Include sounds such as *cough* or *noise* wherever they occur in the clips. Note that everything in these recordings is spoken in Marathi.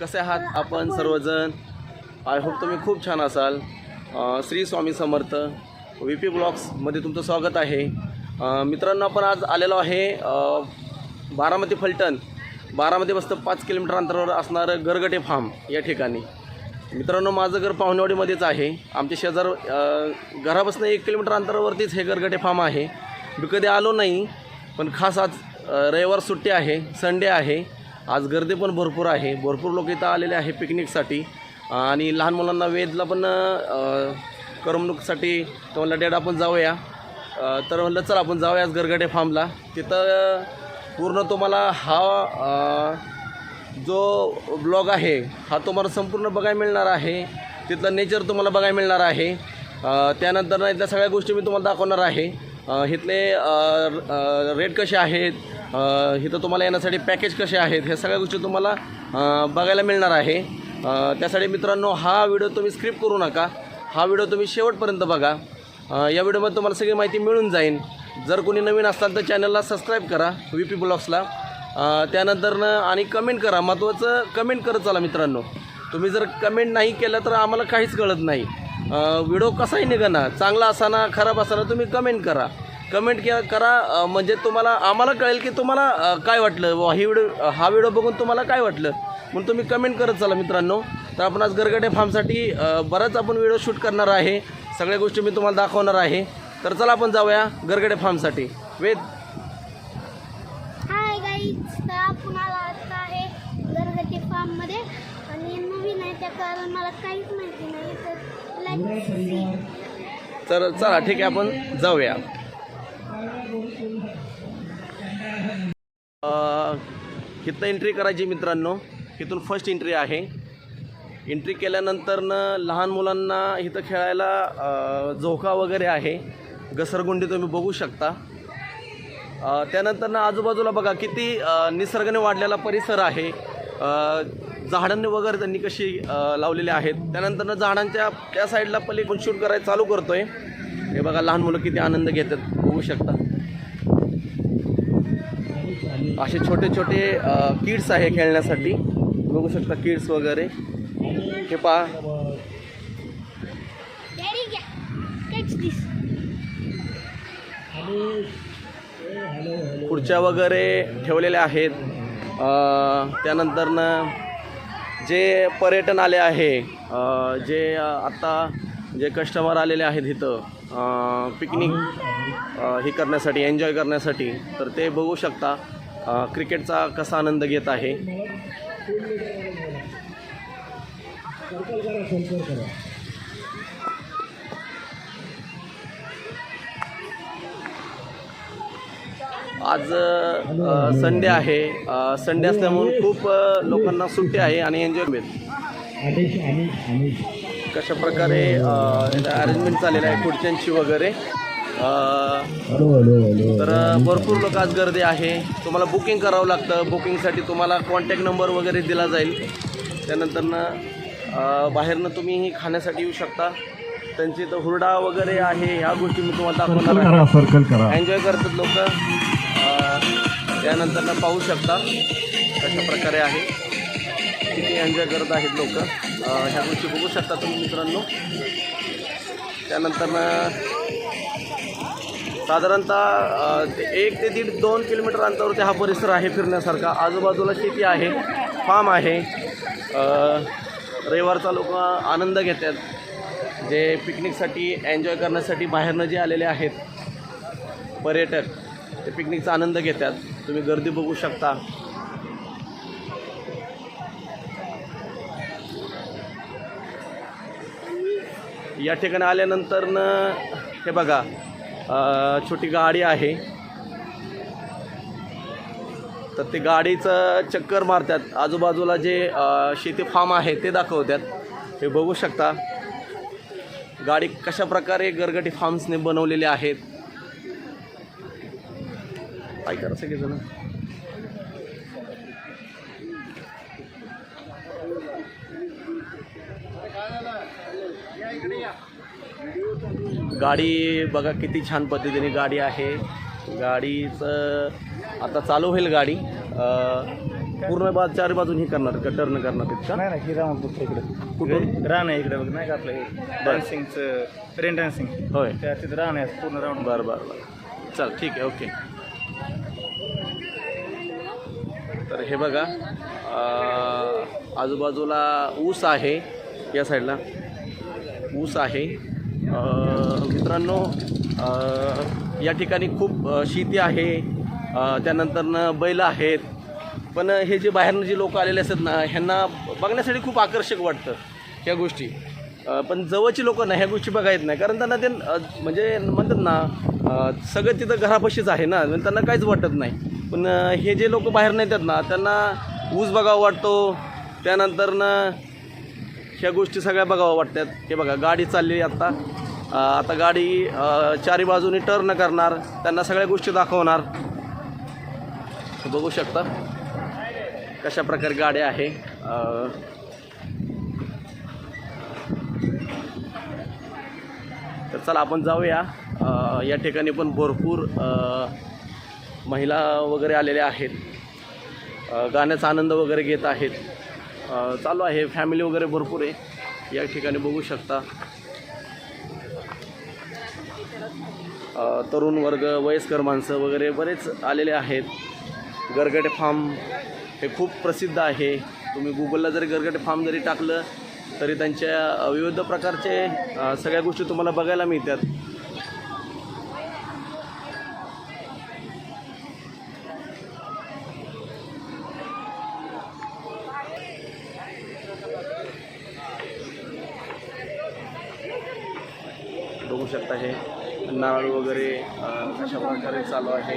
कसे आहात? आपण सर्वजण. आय होप तुम्ही खूप छान असाल. श्री स्वामी समर्थ व्ही पी ब्लॉग्समध्ये तुमचं स्वागत आहे. मित्रांनो आपण आज आलेलो आहे बारामती फलटण. बारामतीपासून पाच किलोमीटर अंतरावर असणारं गरगटे फार्म या ठिकाणी. मित्रांनो माझं घर पाहुणेवाडीमध्येच आहे. आमच्या शेजार घरापासून एक किलोमीटर अंतरावरतीच हे गरगटे फार्म आहे. मी कधी आलो नाही पण खास आज रविवार सुट्टी आहे संडे आहे. आज गर्दी पण भरपूर आहे. भरपूर लोक इथं आलेले आहे पिकनिकसाठी. आणि लहान मुलांना वेदला पण करमणुकीसाठी तर म्हणलं डॅड आपण जाऊया. तर म्हणलं चल आपण जाऊया आज गरगडे फार्मला. तिथं पूर्ण तुम्हाला हा जो ब्लॉग आहे हा तुम्हाला संपूर्ण बघायला मिळणार आहे. तिथलं नेचर तुम्हाला बघायला मिळणार आहे. त्यानंतर ना इथल्या सगळ्या गोष्टी मी तुम्हाला दाखवणार आहे. इथले रेट कसे आहेत? इथं तुम्हाला येण्यासाठी पॅकेज कसे आहेत ह्या सगळ्या गोष्टी तुम्हाला बघायला मिळणार आहे. त्यासाठी मित्रांनो हा व्हिडिओ तुम्ही स्क्रिप्ट करू नका. हा व्हिडिओ तुम्ही शेवटपर्यंत बघा. या व्हिडिओमध्ये तुम्हाला सगळी माहिती मिळून जाईल. जर कोणी नवीन असाल तर चॅनलला सबस्क्राईब करा व्ही पी ब्लॉग्सला त्यानंतरनं आणि कमेंट करा. महत्त्वाचं कमेंट करत चला मित्रांनो. तुम्ही जर कमेंट नाही केलं तर आम्हाला काहीच कळत नाही. व्हिडिओ कसाही निघणार चांगला असाना खराब असाना तुम्ही कमेंट करा. कमेंट के करा म्हणजे तुम्हाला आम्हाला कळेल की तुम्हाला काय वाटलं. वा ही व्हिडिओ हा व्हिडिओ बघून तुम्हाला काय वाटलं? म्हणून तुम्ही कमेंट करत चला मित्रांनो. तर आपण आज गरगडे फार्मसाठी बराच आपण व्हिडिओ शूट करणार आहे. सगळ्या गोष्टी मी तुम्हाला दाखवणार आहे. तर चला आपण जाऊया गरगडे फार्मसाठी. वेद. हाय गाईज तर आपण आला आता आहे गरगटी फार्ममध्ये आणि नवीन आहे त्या कारण मला काहीच माहिती नाही तर let's see. तर चला ठीक आहे आपण जाऊया. इथं एंट्री करायची मित्रांनो. इथून फर्स्ट एंट्री आहे. एंट्री केल्यानंतरनं लहान मुलांना इथं खेळायला झोका वगैरे आहे. घसरगुंडी तुम्ही बघू शकता. त्यानंतर त्यानंतरनं आजूबाजूला बघा किती निसर्गाने वाढलेला परिसर आहे. झाडांनी वगैरे त्यांनी कशी लावलेली आहेत. त्यानंतरनं झाडांच्या त्या साईडला पलीकडून शूट करायला चालू करतोय. हे बघा लहान मुलं किती आनंद घेतात बघू शकता. असे छोटे छोटे किड्स आहे खेळण्यासाठी. बघू शकता किड्स वगैरे. हे पहा. खुर्च्या वगैरे ठेवलेल्या आहेत. त्यानंतरनं जे पर्यटन आले आहे जे आत्ता जे कस्टमर आलेले आहेत इथं पिकनिक हे करण्यासाठी एन्जॉय करण्यासाठी तर ते बघू शकता. क्रिकेटचा कसा आनंद घेत आहे? आज संडे आहे. संडे असल्यामुळे खूप लोकांना सुट्टी आहे आणि एन्जॉय मिळेल कशा प्रकारे अरेंजमेंट चाललेलं आहे खुर्च्यांची वगैरे. तर भरपूर लोक आज गर्दी आहे. तुम्हाला बुकिंग करावं लागतं. बुकिंगसाठी तुम्हाला कॉन्टॅक्ट नंबर वगैरे दिला जाईल. त्यानंतरनं बाहेरनं तुम्ही खाण्यासाठी येऊ शकता. त्यांची तर हुरडा वगैरे आहे. ह्या गोष्टी मी तुम्हाला दाखवणार एन्जॉय करतात लोक. त्यानंतर पाहू शकता कशा प्रकारे आहे. किती एन्जॉय करत आहेत लोक. ह्या गोष्टी बघू शकता तुम्ही मित्रांनो. त्यानंतर साधारणतः ते एक ते दीड दोन किलोमीटर अंतरावरती हा परिसर आहे फिरण्यासारखा. आजूबाजूला शेती आहे फार्म आहे. रविवारचा लोक आनंद घेतात. जे पिकनिकसाठी एन्जॉय करण्यासाठी बाहेरनं जे आलेले आहेत पर्यटक ते पिकनिकचा आनंद घेतात. तुम्ही गर्दी बघू शकता. या ठिकाणी आल्यानंतर न हे बघा छोटी गाडी आहे. तर ते गाडीचं चक्कर मारतात. आजूबाजूला जे शेती फार्म आहे ते दाखवतात. हे बघू शकता. गाडी कशा प्रकारे गरगटी फार्म्सने बनवलेले आहेत. काय करा सगळेजण गाडी बघा किती छान पद्धतीने गाडी आहे. गाडीचं आता चालू होईल गाडी. पूर्ण बा चार बाजून हे करणार का टर्न करणार का? नाही नाही ही राऊंड बघतो इकडे. कुठून? रान आहे इकडे बघ नाही का आपलं हे? डान्सिंगचं रेन डान्सिंग होय. त्या तिथं रान आहे पूर्ण राऊंड बरं बरं बरं. चल ठीक आहे ओके. तर हे बघा आजूबाजूला ऊस आहे या साईडला ऊस आहे. मित्रांनो या ठिकाणी खूप शेती आहे. त्यानंतरनं बैल आहेत. पण हे जे बाहेरनं जे लोक आलेले असतात ना ह्यांना बघण्यासाठी खूप आकर्षक वाटतं. ह्या गोष्टी. पण जवळची लोक ना ह्या गोष्टी बघा येत नाही. कारण त्यांना ते म्हणजे म्हणतात ना सगळं तिथं घरापाशीच आहे ना म्हणजे त्यांना काहीच वाटत नाही. पण हे जे लोक बाहेर नाही येतात ना त्यांना ऊस बघावा वाटतो. त्यानंतरनं ह्या गोष्टी सगळ्या बघावं वाटतात. हे बघा गाडी चालली आता. आता गाडी चारी बाजूनी टर्न करणार. त्यांना सगळ्या गोष्टी दाखवणार. बघू शकता कशा प्रकारे गाड्या आहे. तर चला आपण जाऊया. या ठिकाणी पण भरपूर महिला वगैरे आलेल्या आहेत. गाण्याचा आनंद वगैरे घेत आहेत. चालू आहे. फॅमिली वगैरे भरपूर आहे. या ठिकाणी बघू शकता. तरुण वर्ग वयस्कर माणसं वगैरे बरेच आलेले आहेत. गरगटे फार्म हे खूप प्रसिद्ध आहे. तुम्ही गुगलला जरी गरगटे फार्म जरी टाकलं तरी त्यांच्या विविध प्रकारचे सगळ्या गोष्टी तुम्हाला बघायला मिळतात बघू शकता हे नारळ वगैरे अशा प्रकारे चालू आहे.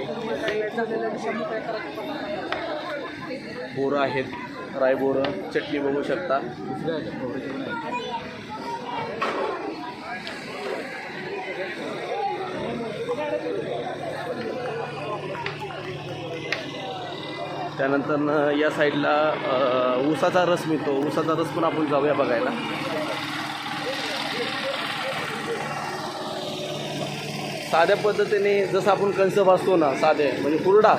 बोरं आहेत रायबोरं चटणी बघू शकता. त्यानंतर या साईडला ऊसाचा रस मिळतो. ऊसाचा रस पण आपण जाऊया बघायला. साध्या पद्धतीने जसं आपण कंस भासतो ना साधे म्हणजे कुरडा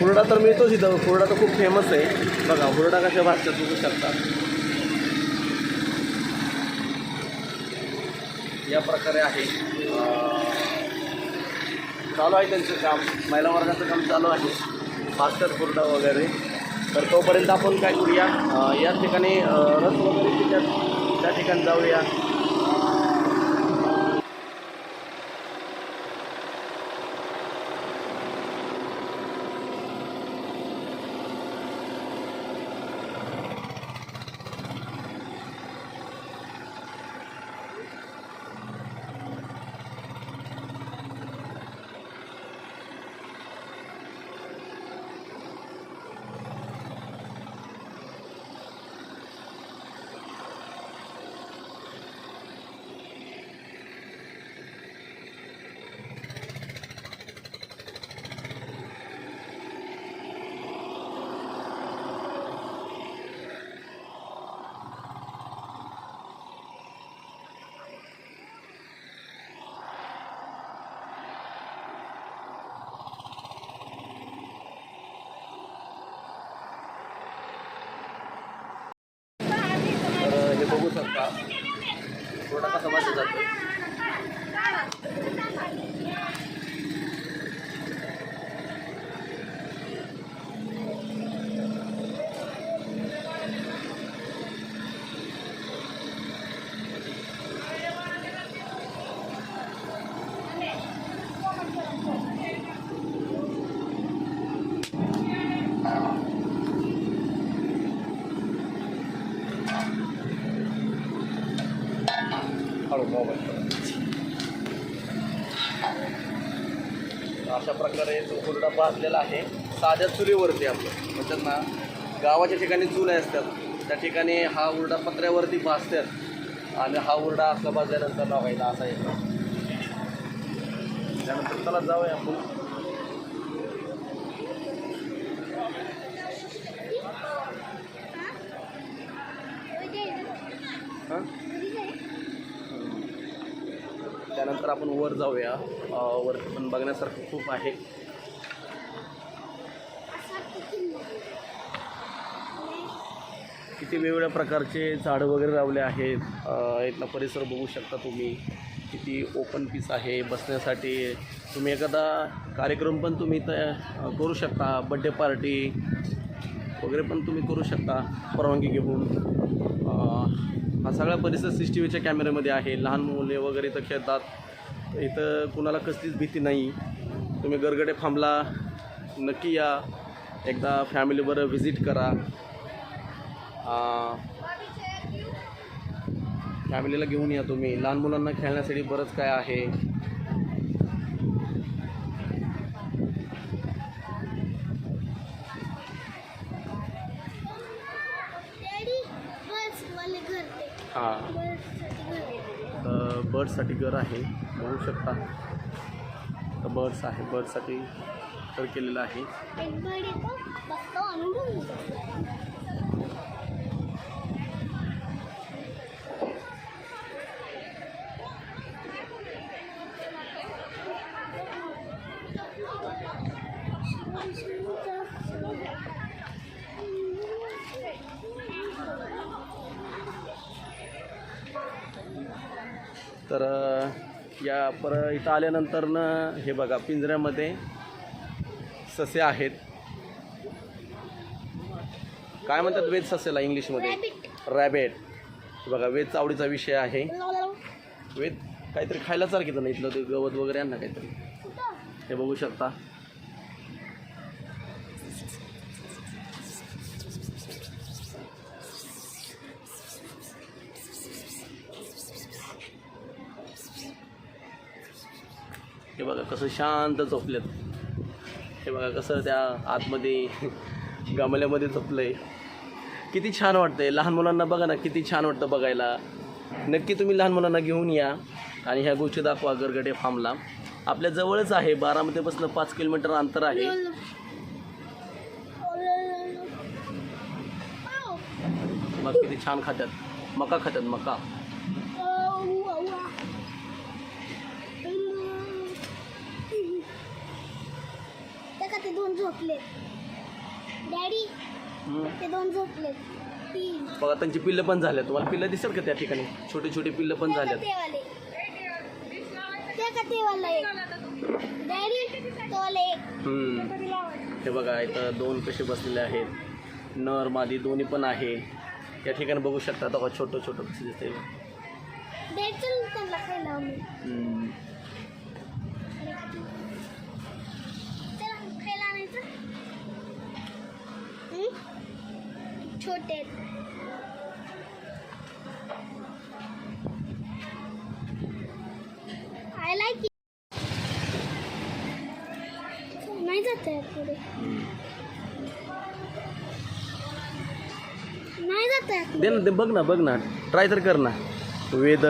हुरडा तर मिळतोच इथं. हुरडा तर खूप फेमस आहे. बघा हुरडा कशा भासतात बघू शकता. या प्रकारे आहे. चालू आहे त्यांचं काम. महिला वर्गाचं काम चालू आहे. भास्कर हुरडा वगैरे. तर तोपर्यंत आपण काय करूया? या ठिकाणी अं, रस वगैरे त्या ठिकाणी जाऊया तर हे बघू शकता थोडा कसा भाजला जातो मोबाईल अशा प्रकारे तो हुरडा भाजलेला आहे. साध्या चुलीवरती आपलं. म्हणतात ना गावाच्या ठिकाणी चुले असतात. त्या ठिकाणी हा उरडा पत्र्यावरती भाजतात. आणि हा उरडा असला भाजल्यानंतर लावायचा असा येतो त्यानंतर त्याला जाऊया आपण. त्यानंतर आपण वर जाऊया. वरती पण बघण्यासारखं खूप आहे. किती वेगवेगळ्या प्रकारचे झाडं वगैरे लावले आहेत. अ, इथला परिसर बघू शकता तुम्ही. किती ओपन पीस आहे बसण्यासाठी. तुम्ही एखादा कार्यक्रम पण तुम्ही इथं करू शकता. बड्डे पार्टी वगैरे पण तुम्ही करू शकता परवानगी घेऊन. हा सगळा परिसर सी टी व्हीच्या कॅमेऱ्यामध्ये आहे. लहान मुले वगैरे इथं खेळतात. इथं कुणाला कसलीच भीती नाही. तुम्ही गरगडे फांबला नक्की या. एकदा फॅमिलीबरोबर व्हिजिट करा. फॅमिलीला घेऊन या तुम्ही. लहान मुलांना खेळण्यासाठी बरंच काय आहे डॅडी बस वाले घर ते हां. तर बर्डसाठी घर आहे बघू शकता. तर बर्ड्स आहे बर्डसाठी घर केलेलं आहे एक बर्ड येतो बसतो आणि घेऊन जातो तर या पर इथं आल्यानंतरनं हे बघा पिंजऱ्यामध्ये ससे आहेत. काय म्हणतात वेज ससेला इंग्लिशमध्ये? रॅबिट बघा वेज आवडीचा विषय आहे. वेद काहीतरी खायला सारखं नाही इथलं ते गवत वगैरे आण ना काहीतरी. हे बघू शकता. हे बघा कसं शांत झोपलेत. हे बघा कसं त्या आतमध्ये *laughs* गमल्यामध्ये झोपलंय. किती छान वाटतंय. लहान मुलांना बघा ना किती छान वाटतं बघायला. नक्की तुम्ही लहान मुलांना घेऊन या आणि ह्या गोष्टी दाखवा गरगडे फार्मला. आपल्या जवळच आहे बारामतीपासून पाच किलोमीटर अंतर आहे. मग किती छान खात्यात. मका खात्यात मका. दोन झोपले. डॅडी. ते दोन झोपले. तीन. बघा त्यांची पिल्लं पण झाल्या तुम्हाला पिल्लं दिसेल का त्या ठिकाणी? छोटी छोटी पिल्लं पण का झाल्यात. ते वाले त्या का ते वाला एक. डॅडी तो वाला एक. हम्म. हे बघा इथं दोन कसे बसलेले आहेत. नर मादी दोन्ही पण आहे. या ठिकाणी बघू शकता. बघा छोटं छोटं कसं दिसतंय. डॅड चल त्यांना खायला आम्ही. हम्म. छोटे. आय लाईक नाही जात आहे पुढे. नाही जात आहे. दे ना ते बघ ना बघ ना. ट्राय तर कर ना. वेद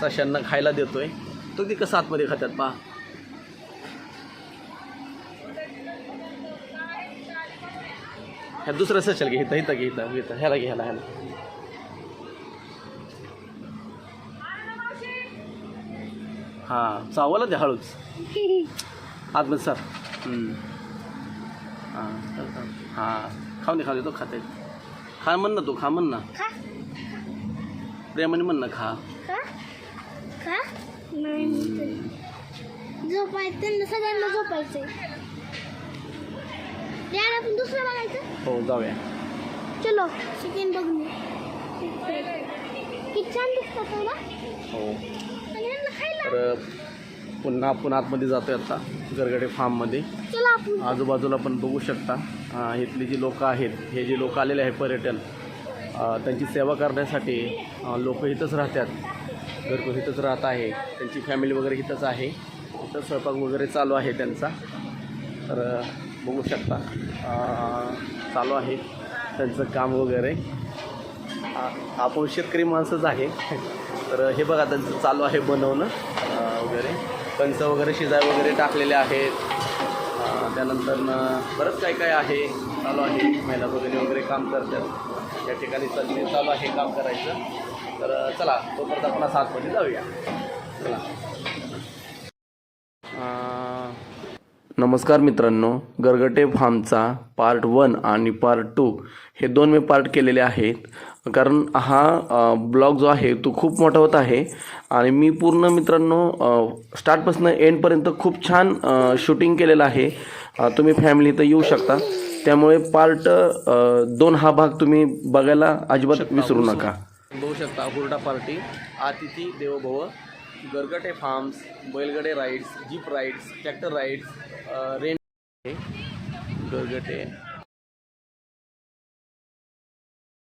सशांना खायला देतोय. तो ती कसं आतमध्ये खात्यात पहा. ह्या दुसरं सशाल घे इथं इथं घे इथं इथं. ह्याला घे ह्याला ह्याला. हां चावाला दे हळूच. आतमध्ये सर. हां. हां खाऊन दे खाऊ दे तो खाते खा म्हण ना तू खा म्हण ना. प्रेमाने म्हण ना खा. झोपायचं सगळ्यांना झोपायचंय. डॅड आपण दुसरं बघायचं? हो जाऊया. चलो सेकंड बघून किती छान दिसतात हो ना? हो. आणि यांना खायला. तर पुन्हा आपण आतमध्ये जातोय आता गरगडे फार्ममध्ये. चला आपण. आजूबाजूला पण बघू शकता. अं, इथली जी लोकं आहेत हे जे लोक आलेले आहे पर्यटन अं, त्यांची सेवा करण्यासाठी लोक इथंच राहतात. घरकुल इथंच राहत आहे. त्यांची फॅमिली वगैरे इथंच आहे. इथं स्वयंपाक वगैरे चालू आहे त्यांचा. तर अं, बघू शकता. चालू आहे त्यांचं काम वगैरे. आ- आपण शेतकरी माणसंच आहे. तर हे बघा त्यांचं चालू आहे बनवणं वगैरे. कणसं वगैरे शिजाय वगैरे टाकलेले आहेत. त्यानंतर बरंच काय काय आहे. चालू आहे. महिला वगैरे वगैरे काम करतात. या ठिकाणी चालले चालू आहे काम करायचं. तर चला तोपर्यंत आपण सात वाजे जाऊया. चला अं, नमस्कार मित्रांनो गरगटे फार्मचा पार्ट वन आणि पार्ट टू हे दोन मी पार्ट केलेले आहेत. कारण हा ब्लॉग जो आहे तो खूप मोठा होत आहे आणि मी पूर्ण मित्रांनो स्टार्टपासून एंडपर्यंत खूप छान शूटिंग केलेलं आहे. तुम्ही फॅमिली इथं येऊ शकता. त्यामुळे पार्ट दोन हा भाग तुम्ही बघायला अजिबात विसरू नका. बघू शकता हुरडा पार्टी अतिथी देवभव. Gargate farms बैलगडे rides jeep rides tractor rides rain Gargate.